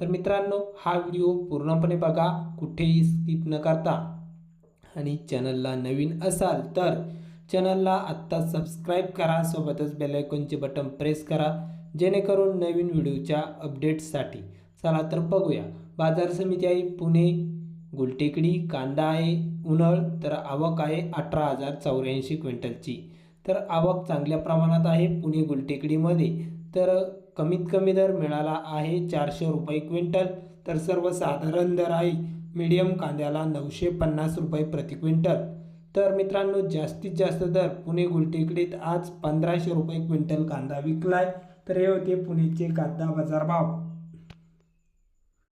तर मित्रांनो हा व्हिडिओ पूर्णपणे बघा कुठेही स्किप न करता. आणि चॅनलला नवीन असाल तर चॅनलला आत्ता सबस्क्राईब करा सोबतच बेलायकॉनचे बटन प्रेस करा जेणेकरून नवीन व्हिडिओच्या अपडेट्ससाठी चला तर बघूया. बाजार समिती आहे पुणे गुलटेकडी कांदा आहे उन्हाळ तर आवक आहे अठरा हजार चौऱ्याऐंशी क्विंटलची. तर आवक चांगल्या प्रमाणात आहे पुणे गुलटेकडीमध्ये. तर कमीत कमी दर मिळाला आहे चारशे रुपये क्विंटल. तर सर्वसाधारण दर आहे मीडियम कांद्याला नऊशे पन्नास रुपये प्रति क्विंटल. तर मित्रांनो जास्तीत जास्त दर पुणे गुलटेकडीत आज पंधराशे रुपये क्विंटल कांदा विकलाय. तर हे होते पुणेचे कांदा बाजार भाव